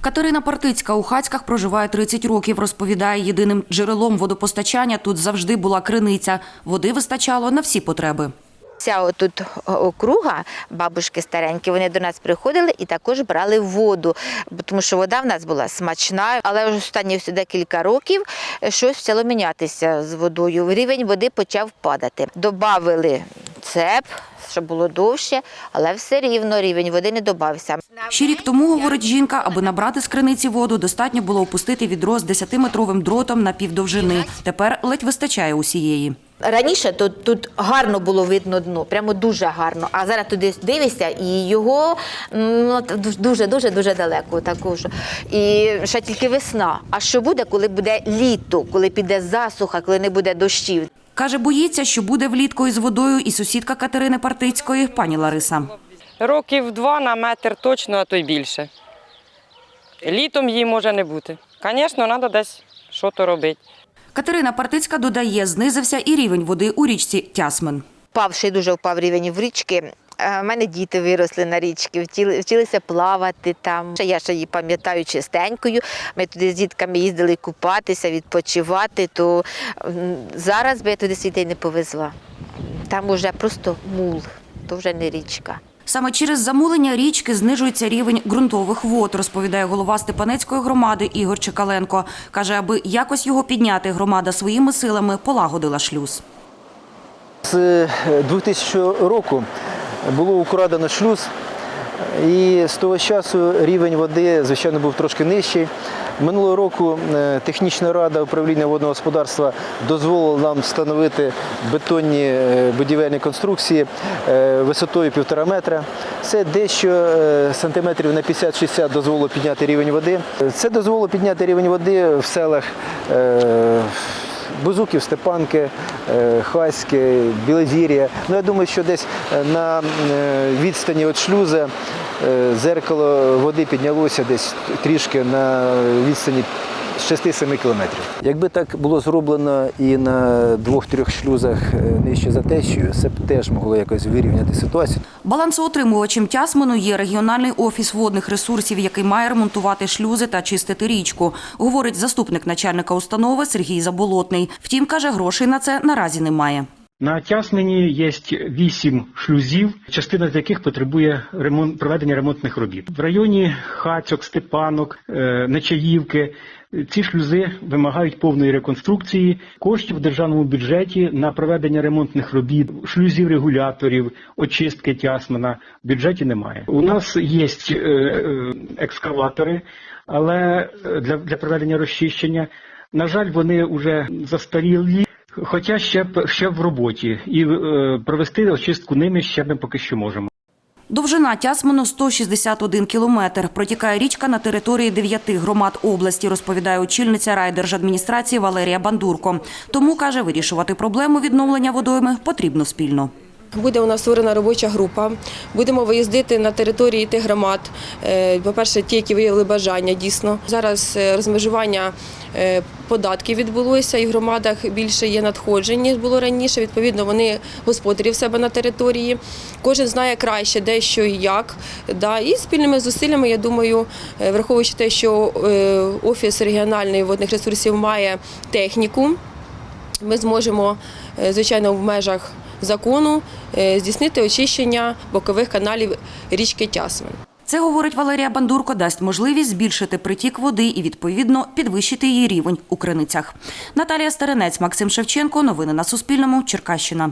Катерина Партицька у Хацьках проживає 30 років. Розповідає, єдиним джерелом водопостачання тут завжди була криниця. Води вистачало на всі потреби. Ця отут округа, бабушки старенькі, вони до нас приходили і також брали воду, тому що вода в нас була смачна, але останні декілька років е, щось почало мінятися з водою. Рівень води почав падати. Добавили цеп, щоб було довше, але все рівно рівень води не додався. Ще рік тому, говорить жінка, аби набрати з криниці воду, достатньо було опустити відро з 10-метровим дротом на півдовжини. Тепер ледь вистачає усієї. Раніше тут, тут гарно було видно дно, прямо дуже гарно. А зараз туди дивишся, і його ну, дуже дуже дуже далеко. Також. І ще тільки весна. А що буде, коли буде літо, коли піде засуха, коли не буде дощів? Каже, боїться, що буде влітку із водою і сусідка Катерини Партицької, пані Лариса. Років два на метр точно, а то й більше. Літом її може не бути. Звісно, треба десь щось робити. Катерина Партицька додає, знизився і рівень води у річці Тясмин. Ще дуже впав рівень в річки. У мене діти виросли на річці, вчили- вчилися плавати там. Я ще її пам'ятаю чистенькою. Ми туди з дітками їздили купатися, відпочивати. То зараз би я туди світей не повезла. Там уже просто мул, то вже не річка. Саме через замулення річки знижується рівень ґрунтових вод, розповідає голова Степанецької громади Ігор Чекаленко. Каже, аби якось його підняти, громада своїми силами полагодила шлюз. З 2000 року було украдено шлюз, і з того часу рівень води, звичайно, був трошки нижчий. Минулого року е, технічна рада управління водного господарства дозволила нам встановити бетонні е, будівельні конструкції е, висотою півтора метра. Це дещо сантиметрів на 50-60 дозволило підняти рівень води. Це дозволило підняти рівень води в селах. Бузуків, Степанки, е, Хаське, Білозір'я. Ну, я думаю, що десь е, на е, відстані від шлюза е, зеркало води піднялося десь трішки на відстані 6-7 кілометрів. Якби так було зроблено і на двох-трьох шлюзах е, нижче за течією, це б теж могло якось вирівняти ситуацію. Балансоотримувачем Тясмину є регіональний офіс водних ресурсів, який має ремонтувати шлюзи та чистити річку, говорить заступник начальника установи Сергій Заболотний. Втім, каже, грошей на це наразі немає. На Тясмині є вісім шлюзів, частина з яких потребує ремонт, проведення ремонтних робіт. В районі Хацьок, Степанок, е, Нечаївки ці шлюзи вимагають повної реконструкції. Коштів в державному бюджеті на проведення ремонтних робіт, шлюзів регуляторів, очистки Тясмина в бюджеті немає. У нас є е, е, екскаватори, але для, для проведення розчищення. На жаль, вони вже застарілі. Хоча ще ще в роботі і е, провести очистку ними ще ми поки що можемо. Довжина Тясмину 161 кілометр. Протікає річка на території дев'яти громад області, розповідає очільниця райдержадміністрації Валерія Бандурко. Тому, каже, вирішувати проблему відновлення водойми потрібно спільно. Буде у нас створена робоча група. Будемо виїздити на території тих громад. Е, По-перше, ті, які виявили бажання дійсно. Зараз е, розмежування е, податків відбулося, і в громадах більше є надходжень, ніж було раніше. Відповідно, вони господарі в себе на території. Кожен знає краще, де що і як. І спільними зусиллями, я думаю, враховуючи те, що офіс регіональний водних ресурсів має техніку. Ми зможемо, звичайно, в межах закону е, здійснити очищення бокових каналів річки Тясмин. Це, говорить Валерія Бандурко, дасть можливість збільшити притік води і, відповідно, підвищити її рівень у криницях. Наталія Старинець, Максим Шевченко. Новини на Суспільному. Черкащина.